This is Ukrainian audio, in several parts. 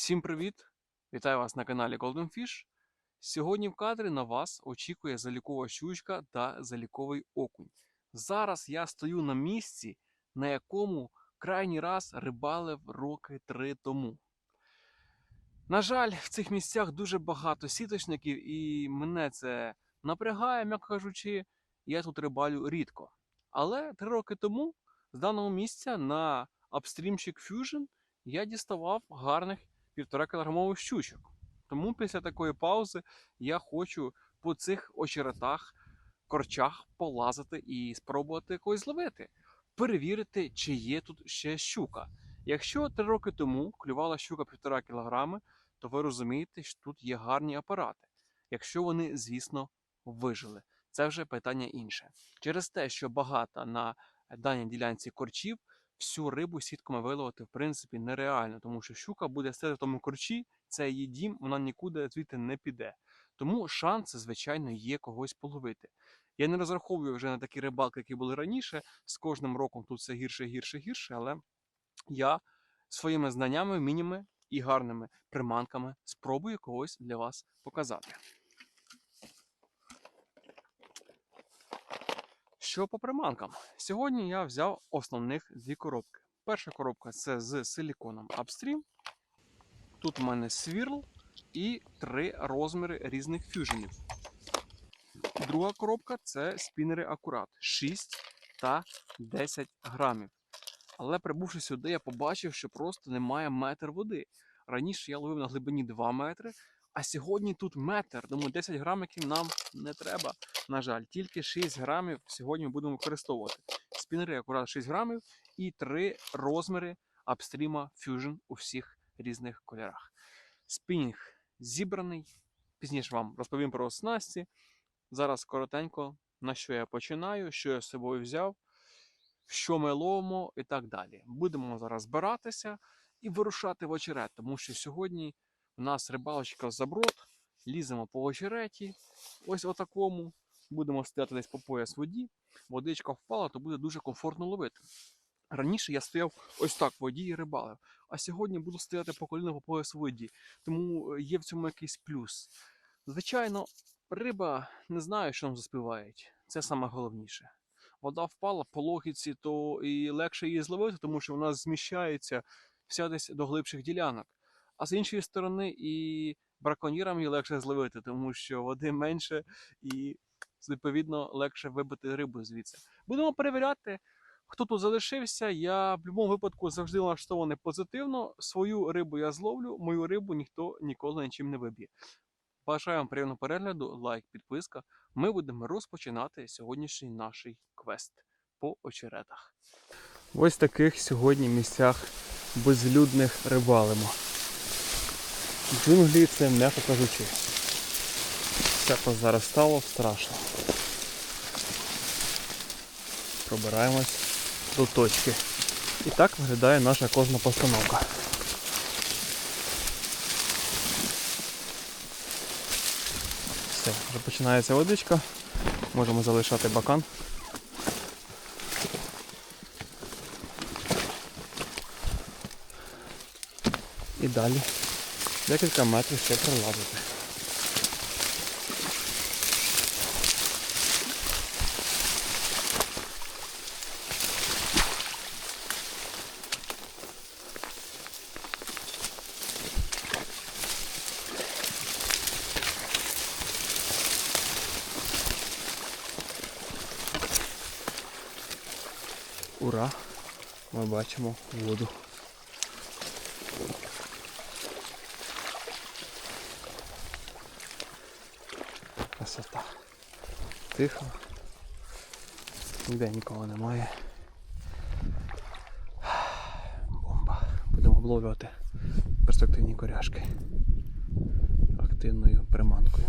Всім привіт! Вітаю вас на каналі Golden Fish. Сьогодні в кадрі на вас очікує залікова щучка та заліковий окунь. Зараз я стою на місці, на якому крайній раз рибалив роки три тому. На жаль, в цих місцях дуже багато сіточників, і мене це напрягає, м'яко кажучи, я тут рибалю рідко. Але три роки тому з даного місця на Upstreamщик Fusion я діставав гарних півтора кілограмових щучок. Тому після такої паузи я хочу по цих очеретах, корчах полазити і спробувати когось зловити, перевірити, чи є тут ще щука. Якщо три роки тому клювала щука півтора кілограми, то ви розумієте, що тут є гарні апарати. Якщо вони, звісно, вижили. Це вже питання інше. Через те, що багато на даній ділянці корчів, всю рибу сітками виловити в принципі нереально, тому що щука буде сидіти в тому корчі, це її дім, вона нікуди звідти не піде. Тому шанси, звичайно, є когось половити. Я не розраховую вже на такі рибалки, які були раніше. З кожним роком тут все гірше, гірше, гірше, але я своїми знаннями, вміннями і гарними приманками спробую когось для вас показати. Що по приманкам? Сьогодні я взяв основних дві коробки. Перша коробка це з силіконом Upstream. Тут у мене свірл і три розміри різних фюженів. Друга коробка це спінери Акурат 6 та 10 грамів. Але прибувши сюди, я побачив, що просто немає метр води. Раніше я ловив на глибині 2 метри, а сьогодні тут метр. Тому 10 грамиків нам не треба. На жаль, тільки 6 грамів сьогодні ми будемо використовувати. Спінери акурат 6 грамів і 3 розміри апстріма Fusion у всіх різних кольорах. Спінінг зібраний. Пізніше вам розповім про снасті. Зараз коротенько, на що я починаю, що я з собою взяв, що ми ловимо і так далі. Будемо зараз збиратися і вирушати в очерет, тому що сьогодні у нас рибалочка заброд, ліземо по очереті, ось отакому. Будемо стояти десь по пояс воді, водичка впала, то буде дуже комфортно ловити. Раніше я стояв ось так в воді і рибалив, а сьогодні буду стояти по коліна по пояс воді, тому є в цьому якийсь плюс. Звичайно, риба не знає, що нам заспівають. Це саме головніше. Вода впала по логіці, то і легше її зловити, тому що вона зміщається вся десь до глибших ділянок. А з іншої сторони, і браконьєрам її легше зловити, тому що води менше і відповідно легше вибити рибу звідси. Будемо перевіряти, хто тут залишився. Я в будь-якому випадку завжди налаштований позитивно. Свою рибу я зловлю, мою рибу ніхто ніколи нічим не виб'є. Бажаю вам приємного перегляду, лайк, підписка. Ми будемо розпочинати сьогоднішній наш квест по очеретах. Ось таких сьогодні місцях безлюдних рибалимо. Джунглі це м'яко кажучи. Все позаростало страшно. Пробираємось до точки. І так виглядає наша кожна постановка. Все, вже починається водичка. Можемо залишати бакан. І далі декілька метрів ще пролазити. Ура! Ми бачимо воду. Красота. Тихо. Ніде нікого немає. Бомба. Будемо обловлювати перспективні коряшки активною приманкою.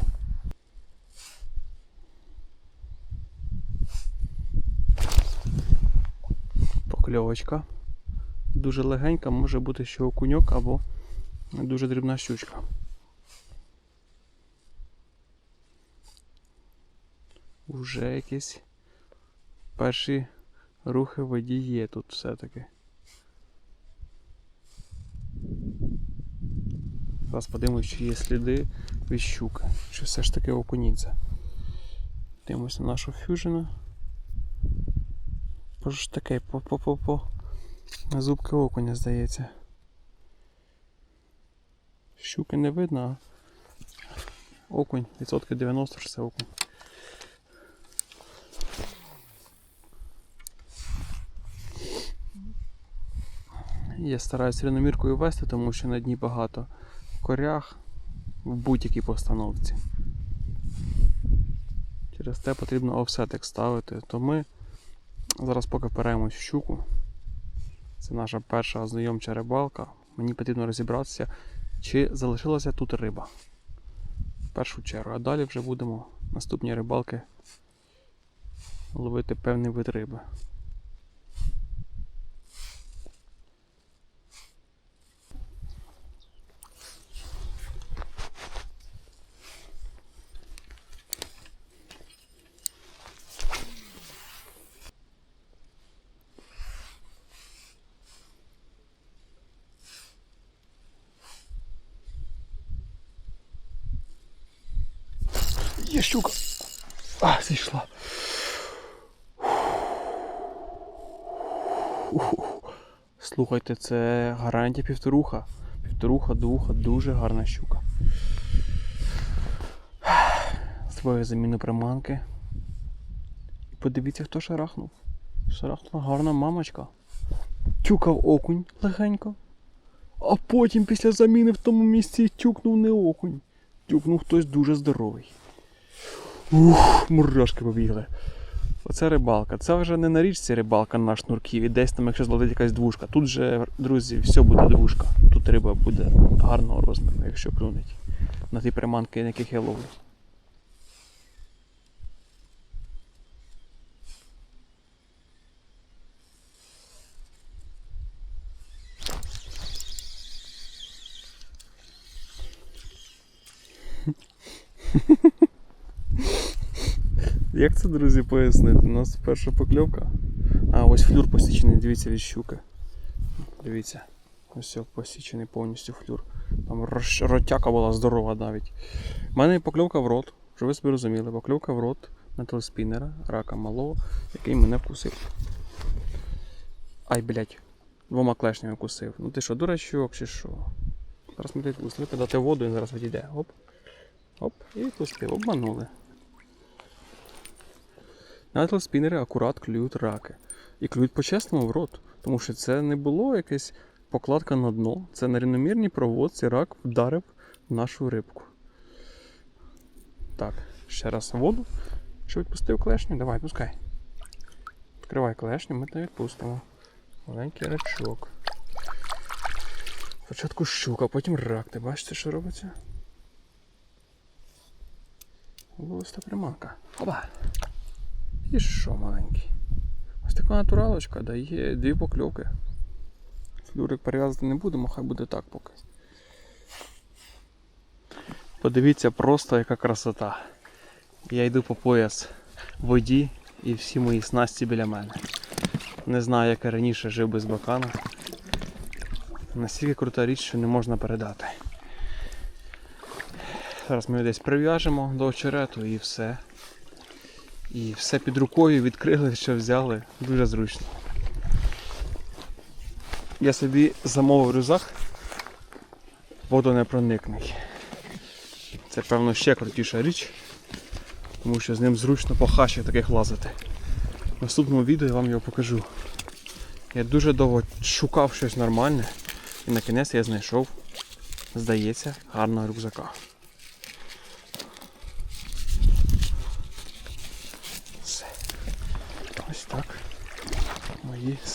Покльовочка. Дуже легенька, може бути що окуньок або дуже дрібна щучка. Уже якісь перші рухи воді є тут все-таки. Зараз подивимось, чи є сліди від щуки. Чи все ж таки окунідзе. Дивимося на нашу ж таке по-по-по-по. Зубки окуня, здається. Щуки не видно, а окунь, відсотки 90 що це окунь. Я стараюсь рівноміркою вести, тому що на дні багато корях в будь-якій постановці. Через те потрібно офсетик ставити. То ми зараз поки впираємось в щуку. Це наша перша ознайомча рибалка. Мені потрібно розібратися, чи залишилася тут риба. В першу чергу. А далі вже будемо наступні рибалки ловити певний вид риби. Є щука. А, зійшла. Слухайте, це гарантія півторуха. Півторуха, духа, дуже гарна щука. Свою заміну приманки. І подивіться, хто шарахнув. Шарахнула гарна мамочка. Тюкав окунь легенько. А потім після заміни в тому місці тюкнув не окунь. Тюкнув хтось дуже здоровий. Ух, мурашки побігли. Оце рибалка. Це вже не на річці рибалка на шнурків і десь там, якщо зловить якась двушка. Тут же, друзі, все буде двушка. Тут риба буде гарного розміру, якщо клюнуть. На ті приманки, на яких я ловлю. Як це, друзі, пояснити? У нас перша покльовка. А, ось флюр посічений, дивіться від щуки. Дивіться. Ось посічений повністю флюр. Там ротяка була здорова навіть. У мене покльовка в рот, щоб ви собі розуміли, покльовка в рот на телеспінера, рака малого, який мене вкусив. Ай, блядь, двома клешнями вкусив. Ну ти що, дурачок чи що? Зараз ми відпустили, подати воду, він зараз відійде. Оп. Оп, і відпустив, обманули. На телеспінери акурат клюють раки. І клюють по-чесному в рот. Тому що це не було якась покладка на дно. Це на рівномірній проводці рак вдарив нашу рибку. Так, ще раз воду. Що відпустив клешню? Давай, пускай. Відкривай клешню, ми тебе відпустимо. Маленький рачок. Спочатку щука, потім рак. Ти бачите, що робиться? Ось приманка. Оба! І що маленький? Ось така натуралочка дає дві покльовки. Флюрик перев'язати не будемо, хай буде так поки. Подивіться просто яка красота. Я йду по пояс в воді і всі мої снасті біля мене. Не знаю, як я раніше жив без бакана. Настільки крута річ, що не можна передати. Зараз ми десь прив'яжемо до очерету і все. І все під рукою відкрили, що взяли. Дуже зручно. Я собі замовив рюкзак водонепроникний. Це, певно, ще крутіша річ, тому що з ним зручно по хащах таких лазити. В наступному відео я вам його покажу. Я дуже довго шукав щось нормальне і на кінець я знайшов, здається, гарного рюкзака. Все. Ось так.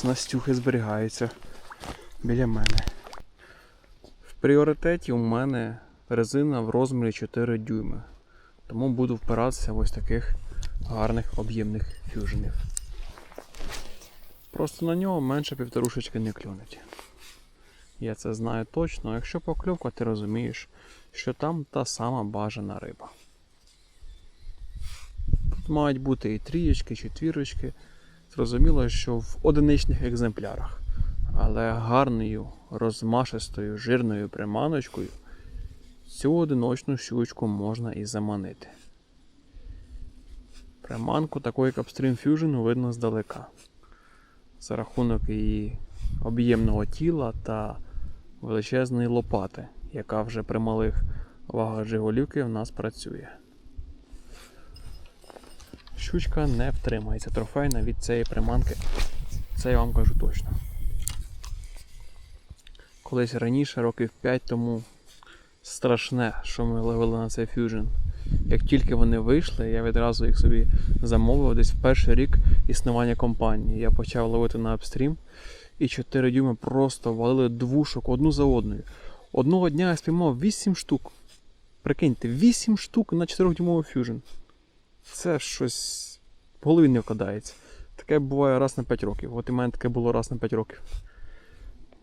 Мої снастюхи зберігаються біля мене. В пріоритеті у мене резина в розмірі 4 дюйми. Тому буду впиратися в ось таких гарних об'ємних фюженів. Просто на нього менше півторушечки не клюнуть. Я це знаю точно, якщо покльовка, ти розумієш, що там та сама бажана риба. Тут мають бути і трієчки, і четвірочки. Зрозуміло, що в одиничних екземплярах. Але гарною, розмашистою, жирною приманочкою цю одиночну щучку можна і заманити. Приманку таку, як Upstream Fusion, видно здалека. За рахунок її об'ємного тіла та величезної лопати, яка вже при малих вагах Жигулівки в нас працює. Щучка не втримається трофейна від цієї приманки. Це я вам кажу точно. Колись раніше, років 5 тому, страшне, що ми ловили на цей фьюжн. Як тільки вони вийшли, я відразу їх собі замовив десь в перший рік існування компанії. Я почав ловити на апстрім, і 4 дюйми просто валили двушок одну за одною. Одного дня я спіймав 8 штук. Прикиньте, 8 штук на 4-дюймовий фьюжн. Це щось в голові не вкладається. Таке буває раз на 5 років. От і мене таке було раз на 5 років.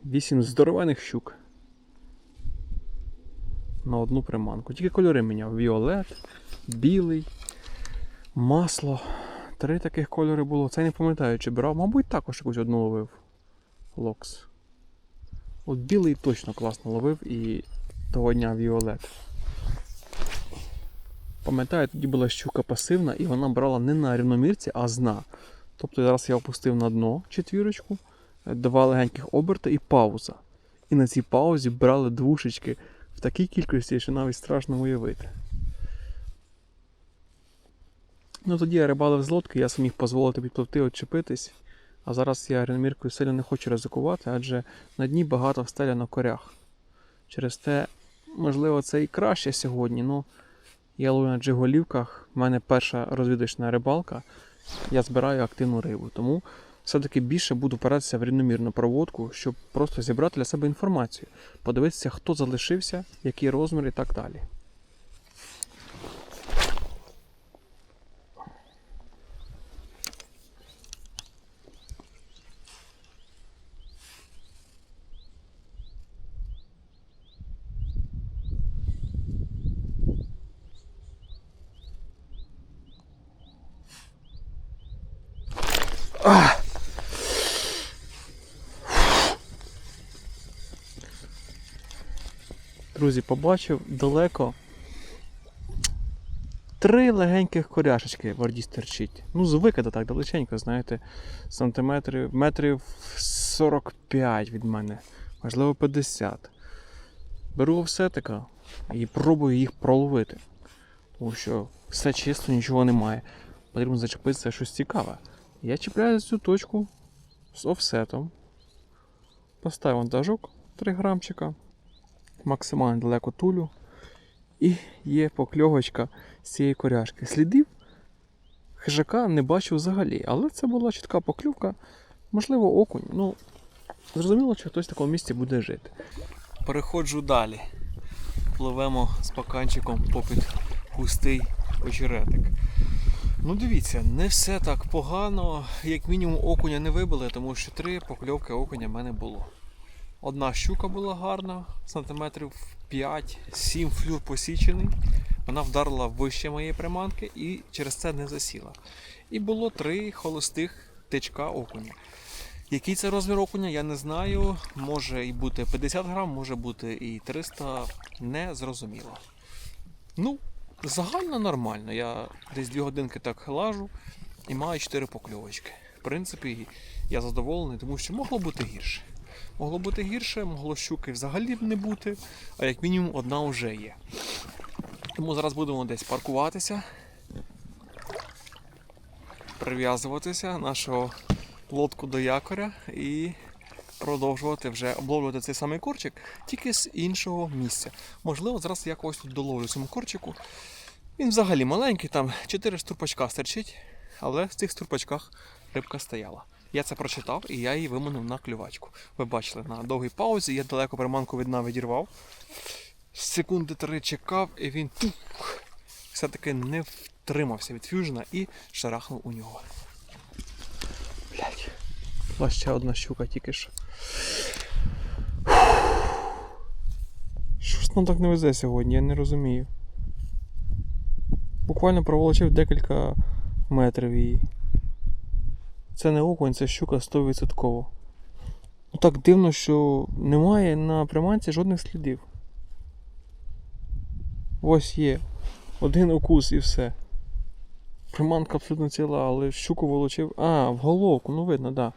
8 здоровених щук. На одну приманку. Тільки кольори міняв. Віолет, білий, масло. Три таких кольори було. Це я не пам'ятаю, чи брав. Мабуть, також якусь одну ловив. Локс. От білий точно класно ловив і того дня Віолет. Пам'ятаю, тоді була щука пасивна і вона брала не на рівномірці, а з дна. Тобто зараз я опустив на дно четвірочку, два легеньких оберта і пауза. І на цій паузі брали двушечки в такій кількості, що навіть страшно уявити. Ну тоді я рибалив з лодки, я міг дозволити підпливти, відчепитись. А зараз я рівноміркою сильно не хочу ризикувати, адже на дні багато встеля на корях. Через те, можливо, це і краще сьогодні. Ну, я ловлю на джиголівках, в мене перша розвідочна рибалка, я збираю активну рибу. Тому все-таки більше буду опиратися в рівномірну проводку, щоб просто зібрати для себе інформацію, подивитися, хто залишився, який розмір і так далі. Друзі, побачив далеко три легеньких коряшечки в орді стерчить. Ну, з так далеченько, знаєте, сантиметрів, метрів 45 від мене, можливо 50. Беру офсетика і пробую їх проловити. Тому що все чисто, нічого немає. Потрібно зачепитися щось цікаве. Я чіпляю цю точку з офсетом. Поставив вантажок 3 грамчика максимально далеко тулю. І є покльовочка з цієї коряшки. Слідів хижака не бачив взагалі, але це була чітка покльовка, можливо, окунь. Ну, зрозуміло, що хтось в такому місці буде жити. Переходжу далі. Пливемо з паканчиком попід густий очеретик. Ну, дивіться, не все так погано. Як мінімум окуня не вибили, тому що три покльовки окуня в мене було. Одна щука була гарна, сантиметрів 5-7 флюр посічений. Вона вдарила вище моєї приманки і через це не засіла. І було три холостих тичка окуня. Який це розмір окуня, я не знаю. Може і бути 50 грам, може бути і 300, не зрозуміло. Ну, загально нормально. Я десь 2 годинки так лажу і маю 4 покльовочки. В принципі, я задоволений, тому що могло бути гірше. Могло бути гірше, могло щуки взагалі б не бути, а як мінімум одна вже є. Тому зараз будемо десь паркуватися, прив'язуватися нашу лодку до якоря і продовжувати вже обловлювати цей самий корчик, тільки з іншого місця. Можливо, зараз я когось тут доловлю цьому корчику. Він взагалі маленький, там 4 стурпачка стерчить, але в цих стурпачках рибка стояла. Я це прочитав і я її виманив на клювачку. Ви бачили, на довгій паузі я далеко приманку від дна відірвав. Секунди три чекав, і він тух, все-таки не втримався від фюжена і шарахнув у нього. Блять. Була ще одна щука тільки що. Щось нам так не везе сьогодні, я не розумію. Буквально проволочив декілька метрів її. Це не окунь, це щука 100%. Ну так дивно, що немає на приманці жодних слідів. Ось є. Один укус і все. Приманка абсолютно ціла, але щуку волочив. А, в головку, ну видно, так. Да.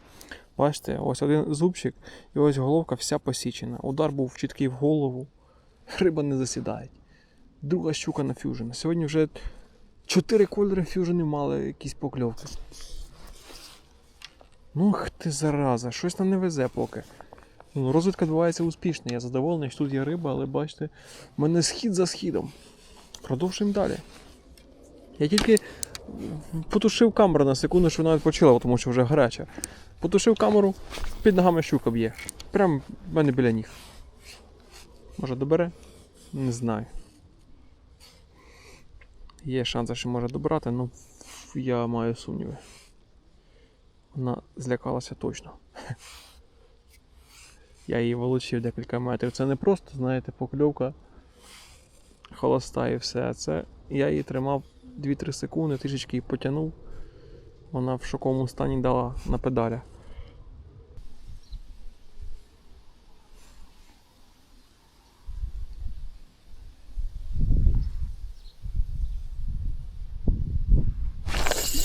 Бачите, ось один зубчик і ось головка вся посічена. Удар був чіткий в голову. Риба не засідає. Друга щука на фюжн. Сьогодні вже чотири кольори фюжни мали якісь покльовки. Ну ти зараза, щось нам не везе поки. Ну, розвитка відбувається успішно. Я задоволений, що тут є риба, але бачите, в мене схід за східом. Продовжуємо далі. Я тільки потушив камеру на секунду, що вона відпочила, тому що вже гаряча. Потушив камеру, під ногами щука б'є. Прям в мене біля ніг. Може добере? Не знаю. Є шанси, що може добрати, але я маю сумніви. Вона злякалася точно. Я її волочив декілька метрів. Це не просто, знаєте, покльовка холоста і все. Це я її тримав 2-3 секунди, трішечки її потягнув. Вона в шоковому стані дала на педалях.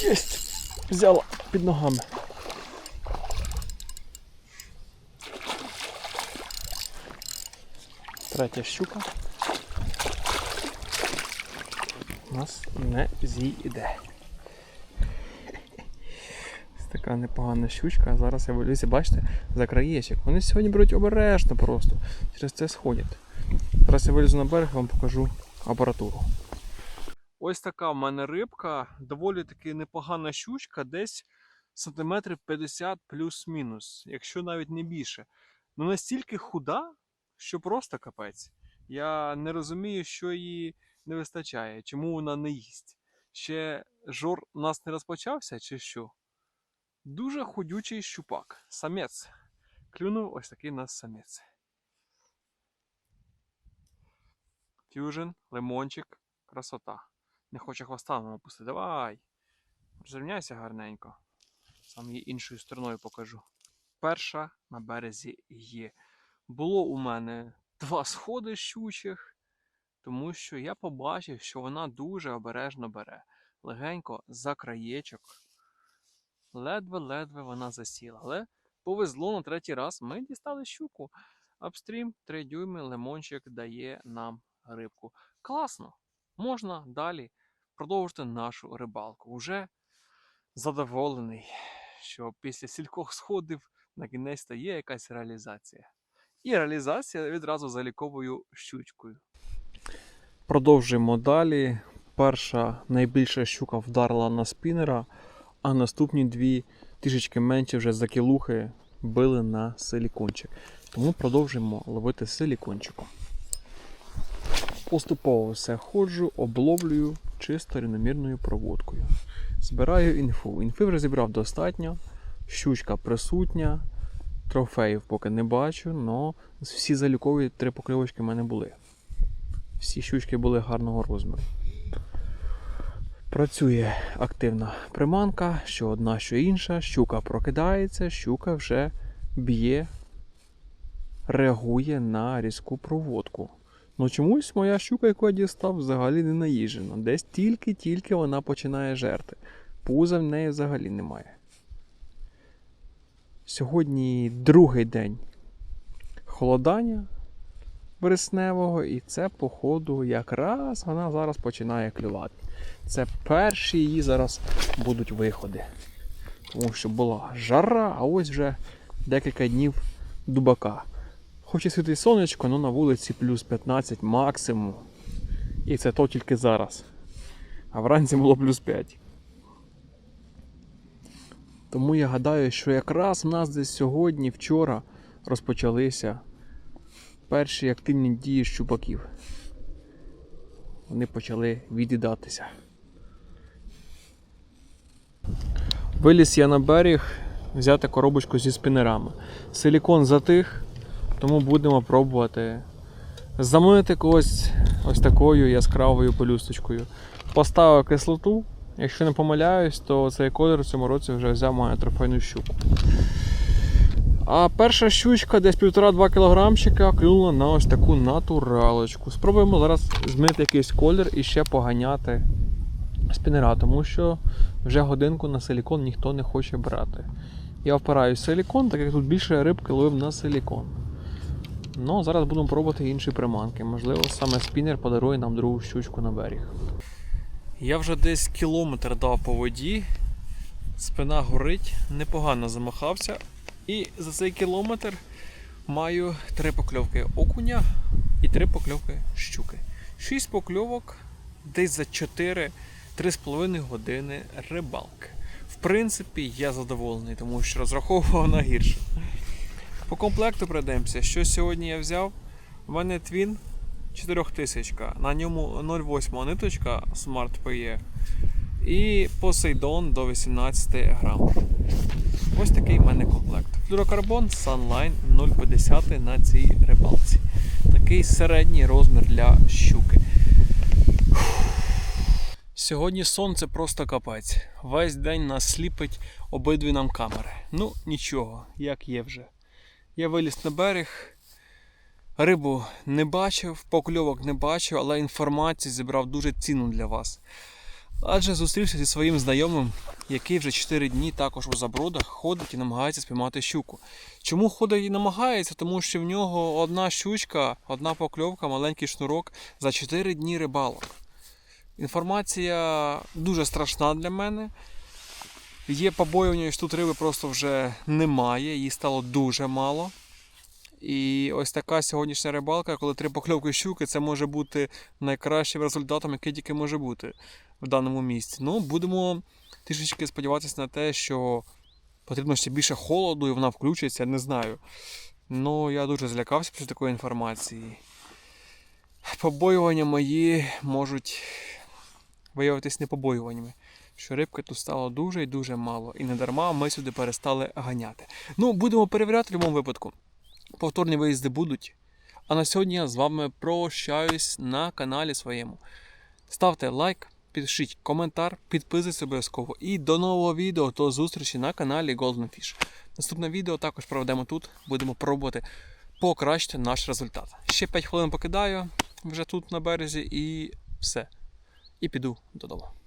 Єсть! Взяла під ногами. Третя щука. Нас не зійде. Ось така непогана щучка, а зараз я вилізі, бачите, за краєчок. Вони сьогодні беруть обережно просто. Через це сходять. Зараз я вилізу на берег і вам покажу апаратуру. Ось така в мене рибка, доволі таки непогана щучка, десь сантиметрів 50 плюс-мінус, якщо навіть не більше. Ну настільки худа, що просто капець. Я не розумію, що їй не вистачає, чому вона не їсть. Ще жор у нас не розпочався, чи що? Дуже худючий щупак. Самець. Клюнув ось такий у нас самець. Фьюжн, лимончик, красота. Не хоче хвоста нам опустити. Давай. Розрівняйся гарненько. Сам її іншою стороною покажу. Перша на березі є. Було у мене два сходи щучих, тому що я побачив, що вона дуже обережно бере. Легенько за краєчок. Ледве-ледве вона засіла. Але повезло на третій раз. Ми дістали щуку. Апстрім 3 дюйми лимончик дає нам рибку. Класно! Можна далі продовжити нашу рибалку. Уже задоволений, що після стількох сходів на кінець є якась реалізація. І реалізація відразу заліковою щучкою. Продовжуємо далі. Перша найбільша щука вдарила на спінера, а наступні дві трішечки менше вже за кілухи били на силікончик. Тому продовжуємо ловити силікончиком. Поступово все ходжу, обловлюю чисто рівномірною проводкою. Збираю інфу. Інфи вже зібрав достатньо, щучка присутня, трофеїв поки не бачу, але всі залікові три покльовочки в мене були. Всі щучки були гарного розміру. Працює активна приманка, що одна, що інша. Щука прокидається, щука вже б'є, реагує на різку проводку. Ну чомусь моя щука, яку я дістав, взагалі не наїжджена. Десь тільки-тільки вона починає жерти. Пуза в неї взагалі немає. Сьогодні другий день холодання вересневого, і це, походу, якраз вона зараз починає клювати. Це перші її зараз будуть виходи. Тому що була жара, а ось вже декілька днів дубака. Хоч і світить сонечко, але на вулиці плюс 15 максимум. І це то тільки зараз. А вранці було плюс 5. Тому я гадаю, що якраз у нас десь сьогодні, вчора розпочалися перші активні дії щупаків. Вони почали від'їдатися. Виліз я на берег взяти коробочку зі спінерами. Силікон затих, тому будемо пробувати замити когось ось такою яскравою пелюсточкою. Поставив кислоту. Якщо не помиляюсь, то цей колір в цьому році вже взяв мою трофейну щуку. А перша щучка десь 1,5-2 кілограмчика клюнула на ось таку натуралочку. Спробуємо зараз змити якийсь колір і ще поганяти спінера, тому що вже годинку на силікон ніхто не хоче брати. Я впираю силікон, так як тут більше рибки ловив на силікон. Ну, зараз будемо пробувати інші приманки. Можливо, саме спінер подарує нам другу щучку на берег. Я вже десь кілометр дав по воді. Спина горить, непогано замахався. І за цей кілометр маю три покльовки окуня і три покльовки щуки. Шість покльовок десь за 4-3,5 години рибалки. В принципі, я задоволений, тому що розраховував на гірше. По комплекту пройдемося. Що сьогодні я взяв? У мене твін 4000, на ньому 0,8 ниточка Smart PE і Poseidon до 18 грам. Ось такий в мене комплект. Флюрокарбон Sunline 0,50 на цій рибалці. Такий середній розмір для щуки. Сьогодні сонце просто капець. Весь день нас сліпить обидві нам камери. Ну, нічого, як є вже. Я виліз на берег, рибу не бачив, покльовок не бачив, але інформацію зібрав дуже цінну для вас. Адже зустрівся зі своїм знайомим, який вже 4 дні також у забродах ходить і намагається спіймати щуку. Чому ходить і намагається? Тому що в нього одна щучка, одна покльовка, маленький шнурок за 4 дні рибалок. Інформація дуже страшна для мене. Є побоювання, що тут риби просто вже немає, її стало дуже мало. І ось така сьогоднішня рибалка, коли три покльовки щуки, це може бути найкращим результатом, який тільки може бути в даному місці. Ну, будемо трішечки сподіватися на те, що потрібно ще більше холоду і вона включиться, не знаю. Ну, я дуже злякався після такої інформації. Побоювання мої можуть виявитись не побоюваннями. Що рибки тут стало дуже і дуже мало. І не дарма ми сюди перестали ганяти. Ну, будемо перевіряти в будь-якому випадку. Повторні виїзди будуть. А на сьогодні я з вами прощаюсь на каналі своєму. Ставте лайк, пишіть коментар, підписуйтесь обов'язково. І до нового відео, до зустрічі на каналі Golden Fish. Наступне відео також проведемо тут. Будемо пробувати покращити наш результат. Ще 5 хвилин покидаю вже тут на березі і все. І піду додому.